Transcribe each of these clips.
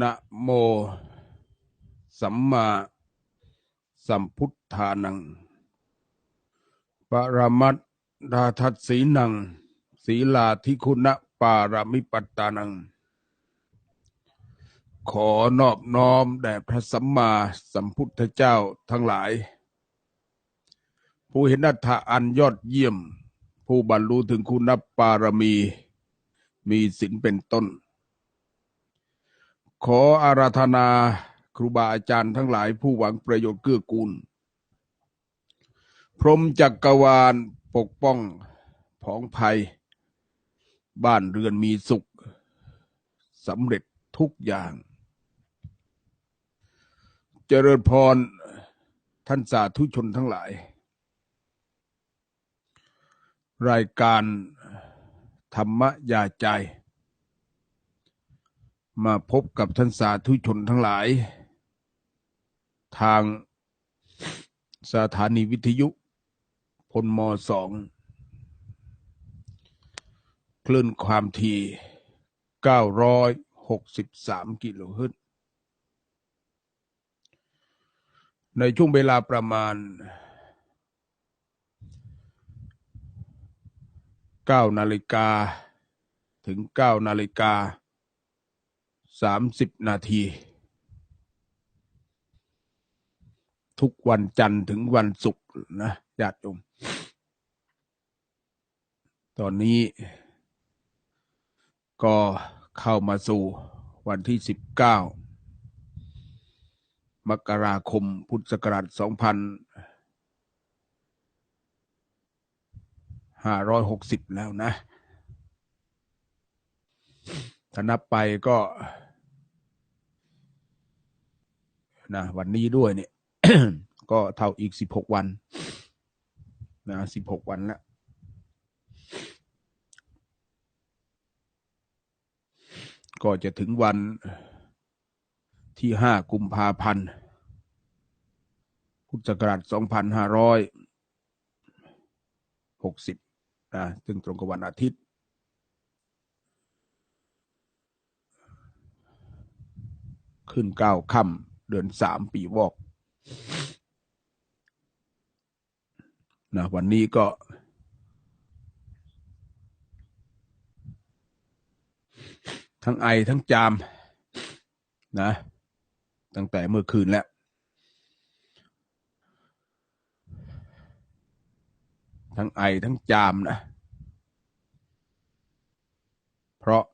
นะโม สัมมาสัมพุทธานัง ปรมัตถาทัศสีนัง ศีลาธิคุณะปารามิปัตตานัง ขอนอบน้อมแด่พระสัมมาสัมพุทธเจ้าทั้งหลาย ผู้เห็นอัตถะอันยอดเยี่ยม ผู้บรรลุถึงคุณปารมี มีศีลเป็นต้น ขออาราธนาครูบาอาจารย์ทั้งหลายผู้หวังประโยชน์เกื้อกูล พรหมจักกรวาลปกป้องผองภัย บ้านเรือนมีสุขสำเร็จทุกอย่าง เจริญพรท่านสาธุชนทั้งหลาย รายการธรรมยาใจ มาพบกับท่านสาธุชนทั้งหลาย ทางสถานีวิทยุพลมสองคลื่นความถี่963 กิโลเฮิรตซ์ในช่วงเวลาประมาณ 9 นาฬิกาถึง 9 นาฬิกา 30นาที ทุกวันจันทร์ถึงวันศุกร์นะญาติโยมตอนนี้ก็เข้ามาสู่วันที่19มกราคมพุทธศักราช2560แล้วนะถ้านับไปก็ นะวันนี้ด้วยเนี่ย ก็เท่าอีก16วันนะ16วันแล้วก็จะถึงวันที่ห้ากุมภาพันธ์พุทธศักราช2560นะซึ่งตรงกับวันอาทิตย์ ขึ้นเก้าค่ำ เดือนสามปีวอกนะวันนี้ก็ ทั้งไอทั้งจามนะ ตั้งแต่เมื่อคืนแล้วทั้งไอทั้งจามนะ เพราะ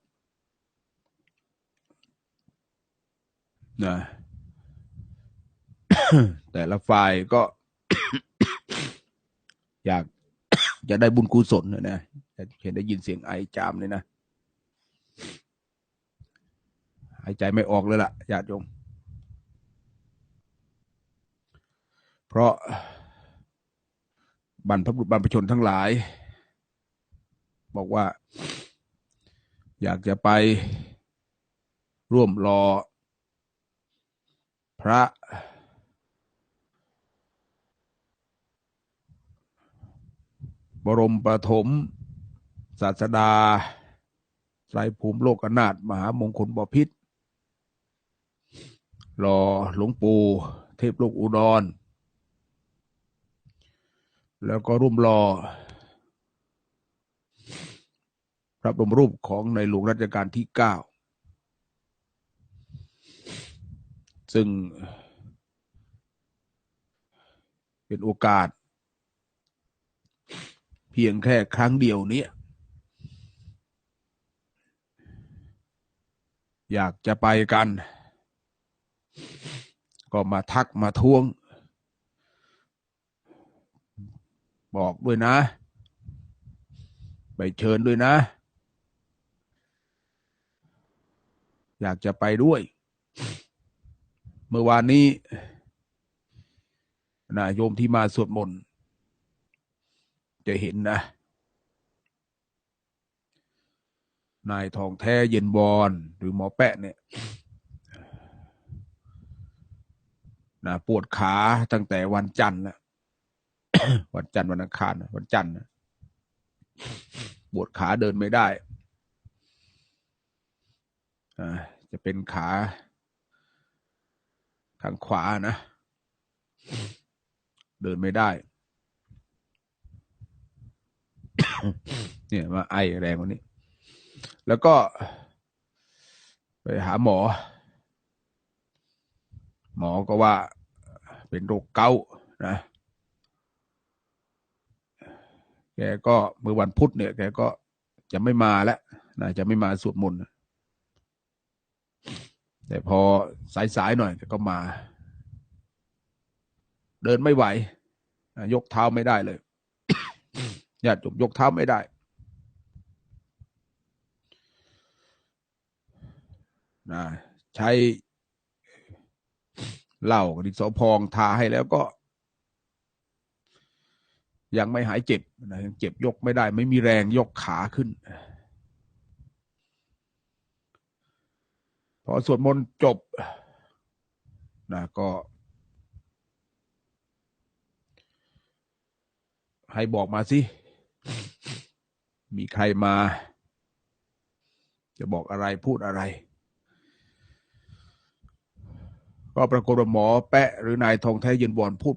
นะ แต่ละฝ่ายก็ อยากจะได้บุญกุศลนะนะเห็นได้ยินเสียงไอจามเลยนะหายใจไม่ออกเลยล่ะญาติโยมเพราะบรรพบุรุษบรรพชนทั้งหลาย บอกว่า อยากจะไปร่วมรอ พระ บรมประถมศาสดาไตรภูมิโลกนาถมหามงคลบพิษรอหลวงปู่เทพโลกอุดร แล้วก็ร่วมรอพระบรมรูปของในหลวงรัชกาลที่เก้าซึ่งเป็นโอกาส เพียงแค่ครั้งเดียวเนี้ยอยากจะไปกัน ก็มาทักมาทวง บอกด้วยนะ ไปเชิญด้วยนะ อยากจะไปด้วย เมื่อวานนี้นะโยมที่มาสวดมนต์ จะเห็นนะ นายทองแท้เย็นบอลหรือหมอแปะเนี่ยนะปวดขาตั้งแต่วันจันทร์แล้ววันจันทร์วันอังคารวันจันทร์ปวดขาเดินไม่ได้จะเป็นขาทางขวานะ เดินไม่ได้ เนี่ยมาไอแรงกว่านี้ แล้วก็ ไปหาหมอ หมอก็ว่าเป็นโรคเกาต์นะแกก็เมื่อวันพุธเนี่ย แกก็จะไม่มาแล้วนะจะไม่มาสวดมนต์แต่พอสายๆหน่อยแกก็มา เดินไม่ไหว ยกเท้าไม่ได้เลย ญาติโยมยกเท้าไม่ได้นะใช้เหล้ากับดินสอพองทาให้แล้วก็ ยังไม่หายเจ็บนะยังเจ็บยกไม่ได้ ไม่มีแรงยกขาขึ้น พอสวดมนต์จบนะก็ ให้บอกมาสิ มีใครมา จะบอกอะไรพูดอะไร ก็ปรากฏว่าหมอแปะหรือนายทองแท้ยืนบอนพูด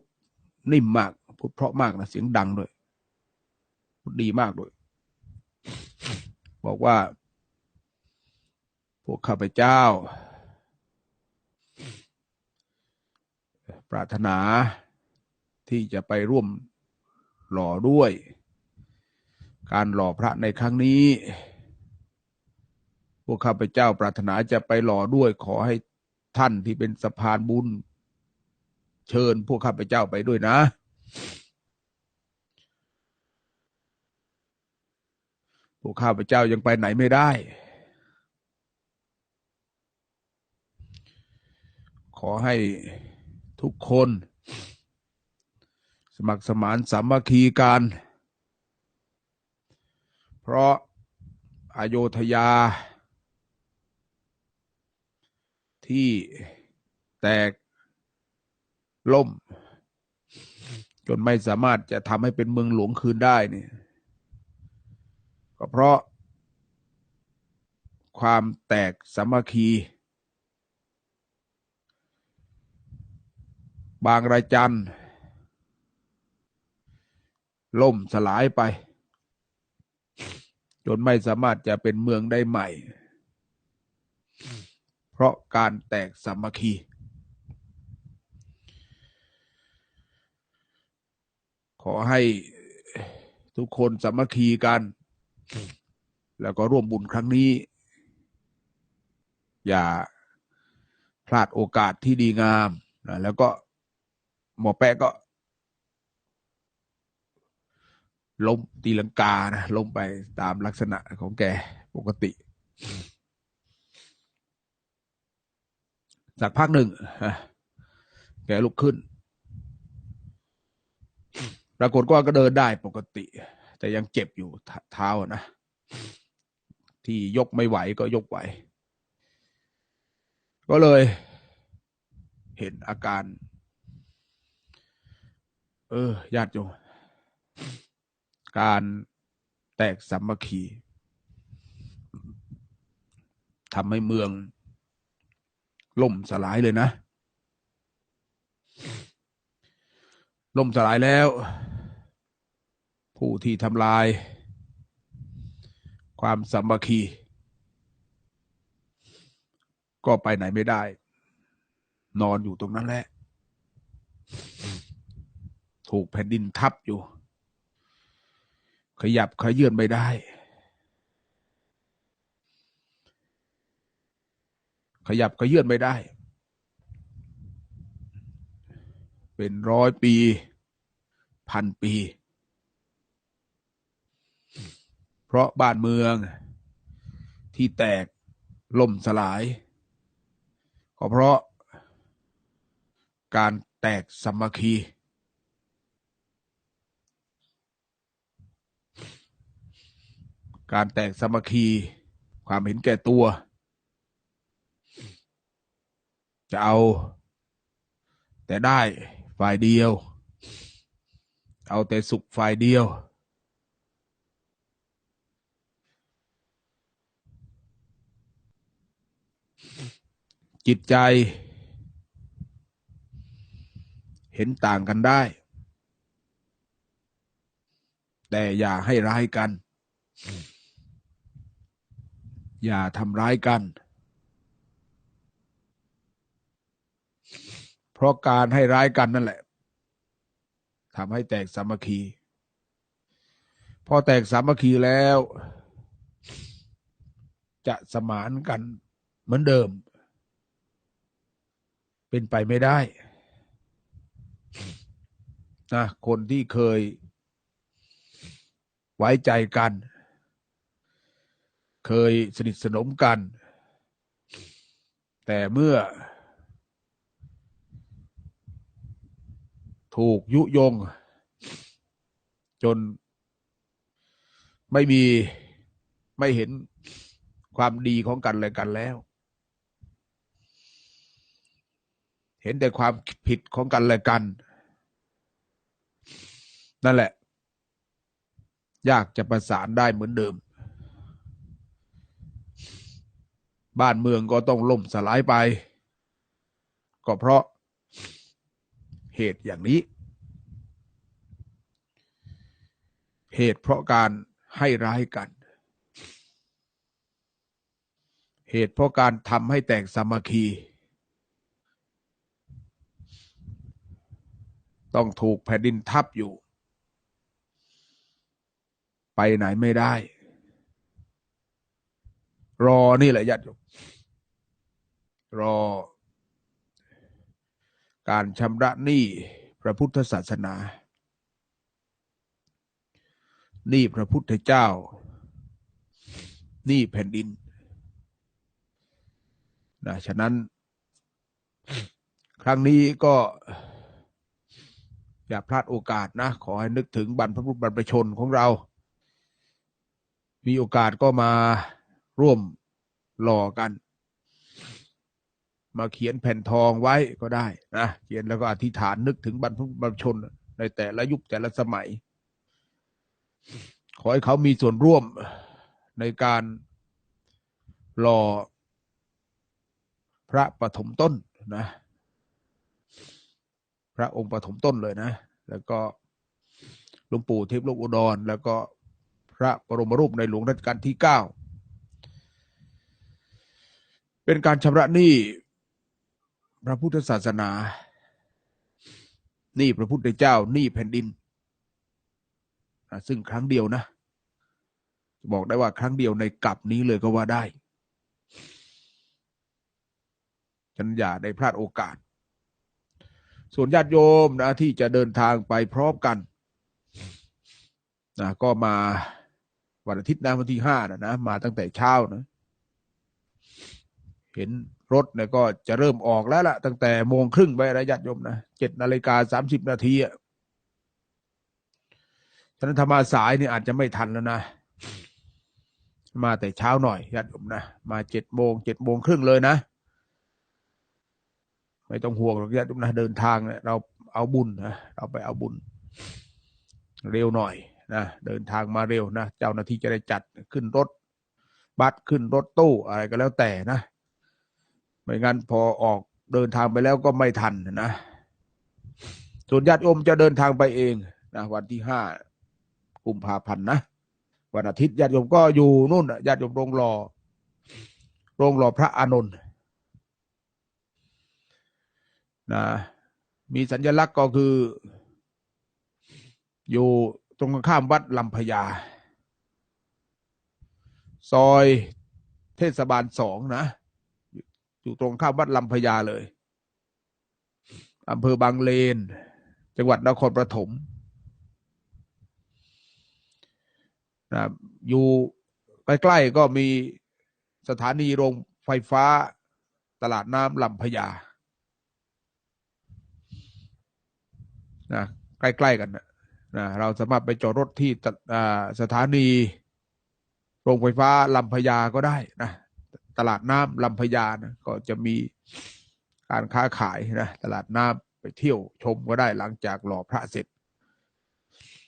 นิ่มมาก พูดเพราะมากนะเสียงดังด้วยพูดดีมากด้วย บอกว่า พวกข้าพเจ้า ปรารถนาที่จะไปร่วมหล่อด้วย การหล่อพระในครั้งนี้ พวกข้าพเจ้าปรารถนาจะไปหล่อด้วยขอให้ท่านที่เป็นสะพานบุญ เชิญพวกข้าพเจ้าไปด้วยนะ พวกข้าพเจ้ายังไปไหนไม่ได้ ขอให้ทุกคน สมัครสมานสามัคคีกัน เพราะอโยธยา ที่แตกล่ม จนไม่สามารถจะทำให้เป็นเมืองหลวงคืนได้เนี่ยก็เพราะความแตกสามัคคี บางรายจันล่มสลายไป จนไม่สามารถจะเป็นเมืองได้ใหม่ เพราะการแตกสามัคคี ขอให้ทุกคนสามัคคีกัน แล้วก็ร่วมบุญครั้งนี้ อย่าพลาดโอกาสที่ดีงามนะแล้วก็หมอแปะก็ ล้มตีลังกานะล้มไปตามลักษณะของแกปกติ สักพักหนึ่งแกลุกขึ้น ปรากฏว่าก็เดินได้ปกติ แต่ยังเจ็บอยู่เท้านะ ที่ยกไม่ไหวก็ยกไหว ก็เลยเห็นอาการ เออญาติโยม การแตกสามัคคีทำให้เมือง ล่มสลายเลยนะ ล่มสลายแล้ว ผู้ที่ทำลาย ความสามัคคี ก็ไปไหนไม่ได้ นอนอยู่ตรงนั้นแหละ ถูกแผ่นดินทับอยู่ ขยับขยื่นไม่ได้ ขยับขยื่นไม่ได้ เป็นร้อยปี พันปี เพราะบ้านเมืองที่แตกล่มสลาย ก็เพราะการแตกสมัคคี การแตกสมัคคี ความเห็นแก่ตัว จะเอา แต่ได้ฝ่ายเดียว เอาแต่สุขฝ่ายเดียว จิตใจเห็นต่างกันได้ แต่อย่าให้ร้ายกัน อย่าทำร้ายกัน เพราะการให้ร้ายกันนั่นแหละทำให้แตกสามัคคี พอแตกสามัคคีแล้ว จะสมานกันเหมือนเดิม เป็นไปไม่ได้นะคนที่เคยไว้ใจกัน เคยสนิทสนมกัน แต่เมื่อ ถูกยุยง จนไม่มีไม่เห็นความดีของกันและกันแล้ว เห็นแต่ความผิดของกันและกัน นั่นแหละ ยากจะประสานได้เหมือนเดิม บ้านเมืองก็ต้องล่มสลายไป ก็เพราะเหตุอย่างนี้ เหตุเพราะการให้ร้ายกัน เหตุเพราะการทำให้แตกสามัคคี ต้องถูกแผ่นดินทับอยู่ ไปไหนไม่ได้ รอนี่แหละญาติโยมรอ การชำระหนี้พระพุทธศาสนาหนี้พระพุทธเจ้าหนี้แผ่นดินนะฉะนั้น ครั้งนี้ก็อย่าพลาดโอกาสนะ ขอให้นึกถึงบรรพบุรุษบรรพชนของเรา มีโอกาสก็มา ร่วมหล่อกัน มาเขียนแผ่นทองไว้ก็ได้นะเขียนแล้วก็อธิษฐานนึกถึงบรรพบุรุษชน ในแต่ละยุคแต่ละสมัย ขอให้เขามีส่วนร่วมในการหล่อพระปฐมต้นนะ พระองค์ปฐมต้นเลยนะ แล้วก็หลวงปู่เทพโลกอุดร แล้วก็พระบรมรูปในหลวงรัชกาลที่เก้า เป็นการชำระหนี้พระพุทธศาสนาหนี้พระพุทธเจ้าหนี้แผ่นดิน ซึ่งครั้งเดียวนะ บอกได้ว่าครั้งเดียวในกลับนี้เลยก็ว่าได้ฉันอย่าได้พลาดโอกาส ส่วนญาติโยมนะที่จะเดินทางไปพร้อมกันนะก็มาวันอาทิตย์นะวันที่ห้านะนะมาตั้งแต่เช้านะ เห็นรถเนี่ยก็จะเริ่มออกแล้วล่ะ ตั้งแต่โมงครึ่งไปนะญาติโยมนะเจ็ดนาฬิกาสามสิบนาทีอะฉะนั้นธรรมาสายนี่อาจจะไม่ทันแล้วนะ มาแต่เช้าหน่อยญาติโยมนะ มาเจ็ดโมงเจ็ดโมงครึ่งเลยนะ ไม่ต้องห่วงหรอกญาติโยมนะ เดินทางเนี่ยเราเอาบุญนะเราไปเอาบุญ เร็วหน่อยนะเดินทางมาเร็วนะ เจ้าหน้าที่จะได้จัดขึ้นรถ บัสขึ้นรถตู้อะไรก็แล้วแต่นะ ไม่งั้นพอออกเดินทางไปแล้วก็ไม่ทันนะส่วนญาติโยมจะเดินทางไปเองนะวันที่ห้ากุมภาพันธ์นะวันอาทิตย์ญาติโยมก็อยู่นู่นญาติโยมโรงรอ โรงรอพระอานนท์นะมีสัญลักษณ์ก็คือ อยู่ตรงข้ามวัดลำพญา ซอยเทศบาลสองนะ อยู่ตรงข้ามวัดลำพญาเลยอำเภอบางเลน จังหวัดนครปฐมนะอยู่ใกล้ๆก็มีสถานีโรงไฟฟ้าตลาดน้ำลำพญานะใกล้ๆกันนะนะเราสามารถไปจอดรถที่สถานีโรงไฟฟ้าลำพญาก็ได้นะ ตลาดน้ำลำพญานะก็จะมีการค้าขายนะตลาดน้ำไปเที่ยวชมก็ได้หลังจากหล่อพระเสร็จ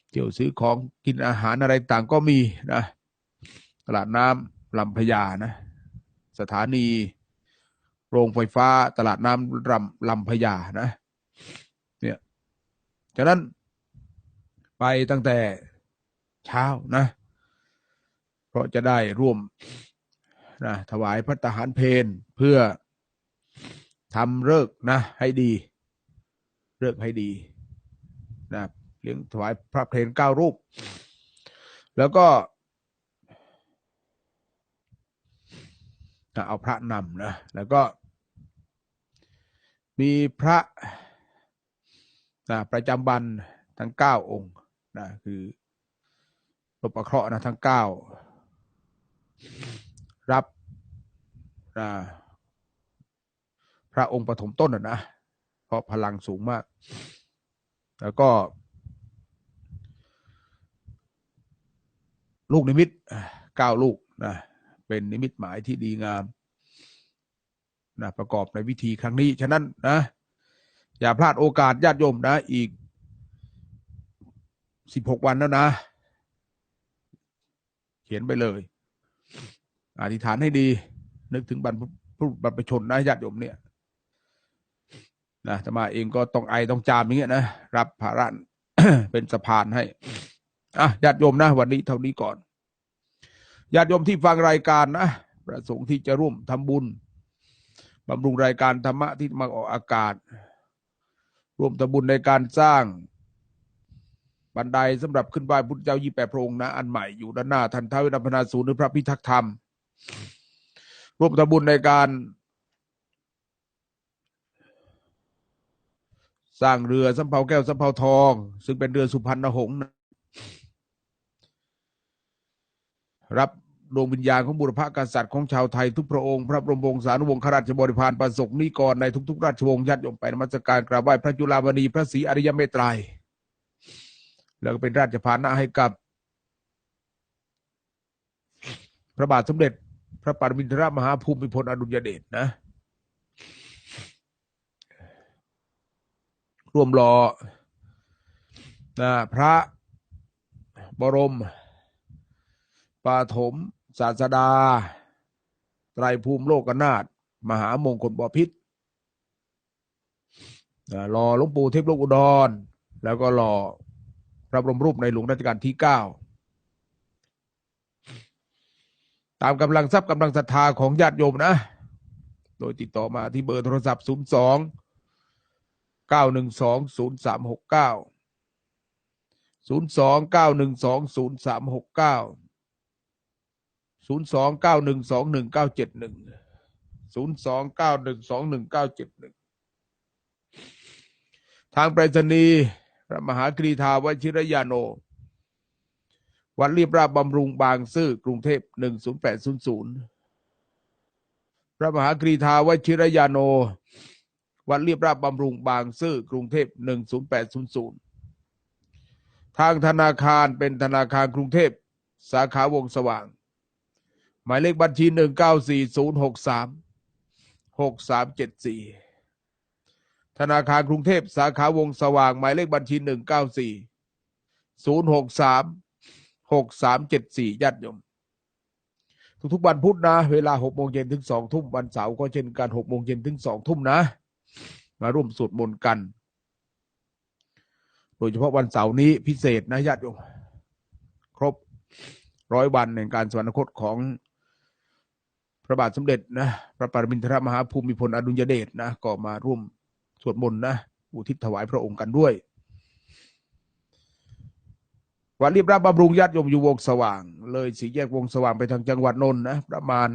เที่ยวซื้อของกินอาหารอะไรต่างก็มีนะตลาดน้ำลำพญานะสถานีโรงไฟฟ้าตลาดน้ำลำลำพญานะเนี่ยฉะนั้นไปตั้งแต่เช้านะ เพราะจะได้ร่วม นะถวายพระทหารเพนเพื่อทำเลิกนะ ให้ดีเลิกให้ดีนะเลี้ยงถวายพระเพนเก้ารูป แล้วก็เอาพระนำนะแล้วก็มีพระนะประจำวันทั้งเก้าองค์นะคือรบประเคราะห์นะทั้งเก้า รับนะพระองค์ปฐมต้นนะนะ เพราะพลังสูงมาก แล้วก็ ลูกนิมิตเก้าลูกนะเป็นนิมิตหมายที่ดีงามนะประกอบในวิธีครั้งนี้ ฉะนั้นนะ อย่าพลาดโอกาสญาติโยมนะ อีกสิบหกวันแล้วนะ เขียนไปเลย อธิษฐานให้ดี นึกถึงบรรพบรรพชนนะญาติโยมเนี่ยนะธรรมาเองก็ต้องไอต้องจามอย่างเงี้ยนะรับภาระเป็นสะพานให้อะญาติโยมนะวันนี้เท่านี้ก่อนญาติโยมที่ฟังรายการนะประสงค์ที่จะร่วมทำบุญบำรุงรายการธรรมะที่มาออกอากาศ ร่วมทำบุญในการสร้างบันไดสำหรับขึ้นไหว้พุทธเจ้ายี่แปดพระองค์นะ อันใหม่อยู่ด้านหน้าทันท้าวินัมพนาศูนย์หรือพระพิทักษ์ธรรม ร่วมทำบุญในการ สร้างเรือสำเภาแก้วสำเภาทอง ซึ่งเป็นเรือสุพรรณหงษ์รับดวงวิญญาณของบุรพกษัตริย์ของชาวไทยทุกพระองค์ พระบรมวงศานุวงศ์ข้าราชบริพารประสบนิกรในทุกๆ ราชวงศ์ญาติโยมไปนมัสการกราบไหว้พระจุลามณีพระศรีอริยเมตไตรยแล้วก็เป็นราชพานะให้กับ พระบาทสมเด็จ ระปรมินทรมหาภูมิพลอดุลยเดชนะ ร่วมรอนะพระบรมปาถม ศาสดา ไตรภูมิโลกนาถมหามงคลบพิษรอหลวงปู่เทพโลกอุดร แล้วก็รอพระบรมรูปในหลวงรัชกาลที่เก้า ตามกำลังทรัพย์กำลังศรัทธาของญาติโยมนะ โดยติดต่อมาที่เบอร์โทรศัพท์ 0 2 9 1 2 0 3 6 9 0 2 9 1 2 0 3 6 9 0 2 9 1 2 1 9 7 1 0 2 9 1 2 1 9 7 1 ทางไปรษณีย์พระมหากรีธาวชิรยาโน วัดเรียบราบบำรุงบางซื่อกรุงเทพ 10800 พระมหากรีธาวชิรยาโน วัดเรียบราบบำรุงบางซื่อกรุงเทพ 10800 ทางธนาคารเป็นธนาคารกรุงเทพ สาขาวงสว่าง หมายเลขบัญชีหนึ่งเก้าสี่ศูนย์หกสามหกสามเจ็ดสี่ธนาคารกรุงเทพสาขาวงสว่าง หมายเลขบัญชีหนึ่งเก้าสี่ศูนย์ หกสามเจ็ดสี่ญาติโยม ทุกๆวันพุธนะ เวลาหกโมงเย็นถึงสองทุ่มวันเสาร์ก็เช่นกันหกโมงเย็นถึงสองทุ่มนะ มาร่วมสวดมนต์กัน โดยเฉพาะวันเสาร์นี้พิเศษนะญาติโยม ครบร้อยวันในการสวรรคตของพระบาทสมเด็จนะพระปรมินทรมหาภูมิพลอดุลยเดชนะก็มาร่วมสวดมนต์นะอุทิศถวายพระองค์กันด้วย วัดรีบรับบำรุงญาติโยมอยู่วงสว่าง เลยสีแยกวงสว่างไปทางจังหวัดนนท์นะประมาณ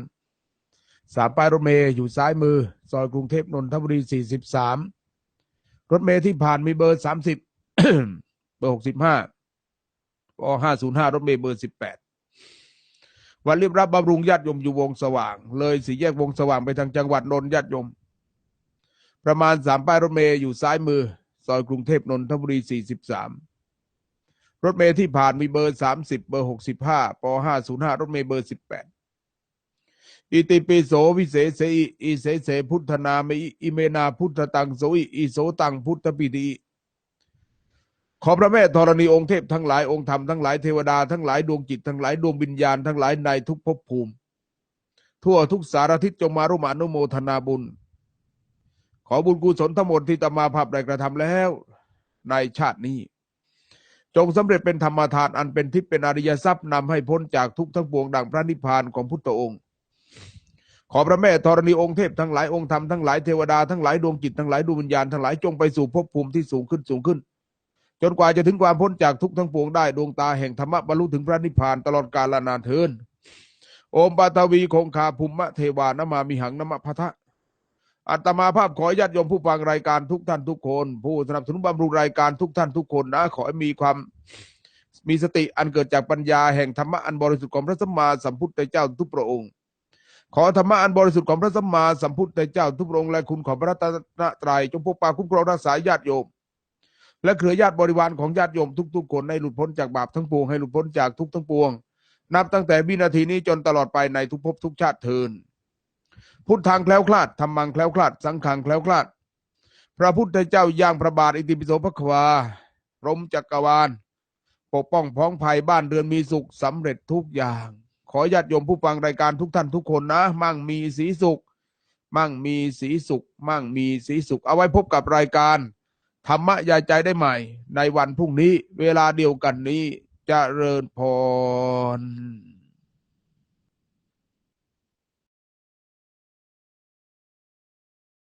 สามป้ายรถเมย์อยู่ซ้ายมือ ซอยกรุงเทพนนทบุรีสี่สิบสามรถเมย์ที่ผ่านมีเบอร์สามสิบเบอร์หกสิบห้าปห้าศูนย์ห้ารถเมย์เบอร์สิบแปดวันรีบรับบำรุงญาติโยมอยู่วงสว่าง เลยสีแยกวงสว่างไปทางจังหวัดนนท์ญาติโยม ประมาณสามป้ายรถเมย์อยู่ซ้ายมือ ซอยกรุงเทพนนทบุรีสี่สิบสาม รถเมย์ที่ผ่านมีเบอร์สามสิบเบอร์หกสิบห้าปห้าศูนย์ห้ารถเมย์เบอร์สิบแปดอิติปิโสวิเศษเสอิอิเสเสพุทธนามิอิเมนาพุทธตังโสอิอิโสตังพุทธปิติขอพระแม่ธรณีองค์เทพทั้งหลายองค์ธรรมทั้งหลายเทวดาทั้งหลายดวงจิตทั้งหลายดวงวิญญาณทั้งหลายในทุกภพภูมิ ทั่วทุกสารทิศจงมาร่วมอนุโมทนาบุญ ขอบุญกุศลทั้งหมดที่ตมาภาพได้กระทำแล้ว ในชาตินี้ จงสำเร็จเป็นธรรมทานอันเป็นทิพย์เป็นอริยทรัพย์นำให้พ้นจากทุกข์ทั้งปวงดังพระนิพพานของพุทธองค์ ขอพระแม่ธรณีองค์เทพทั้งหลายองค์ธรรมทั้งหลายเทวดาทั้งหลายดวงจิตทั้งหลายดวงวิญญาณทั้งหลายจงไปสู่ภพภูมิที่สูงขึ้นสูงขึ้น จนกว่าจะถึงความพ้นจากทุกข์ทั้งปวงได้ดวงตาแห่งธรรมะบรรลุถึงพระนิพพานตลอดกาลนานเทินโอมปาตวีคงคาภูมิเทวานมามิหังนมะพะทะ อัตมาภาพขอญาติโยมผู้ฟังรายการทุกท่านทุกคน ผู้สนับสนุนบำรุงรายการทุกท่านทุกคนนะ ขอให้มีความมีสติอันเกิดจากปัญญาแห่งธรรมะอันบริสุทธิ์ของพระสัมมาสัมพุทธเจ้าทุกพระองค์ ขอธรรมะอันบริสุทธิ์ของพระสัมมาสัมพุทธเจ้าทุกพระองค์และคุณของพระตนตรัยจงปกปักคุ้มครองรักษาญาติโยม และเครือญาติบริวารของญาติโยมทุก ๆ คนให้หลุดพ้นจากบาปทั้งปวงให้หลุดพ้นจากทุกทั้งปวง นับตั้งแต่วินาทีนี้จนตลอดไปในทุกภพทุกชาติเทิน พุทธังแคล้วคลาดธรรมังแคล้วคลาด สังขังแคล้วคลาด พระพุทธเจ้าย่างพระบาทอิติปิโสภควาพรมจักรวาล ปกป้องพ้องภัยบ้านเรือนมีสุขสำเร็จทุกอย่าง ขอญาติโยมผู้ฟังรายการทุกท่านทุกคนนะ มั่งมีสีสุข มั่งมีสีสุข มั่งมีสีสุข เอาไว้พบกับรายการ ธรรมะยาใจได้ใหม่ ในวันพรุ่งนี้ เวลาเดียวกันนี้จเจริญพร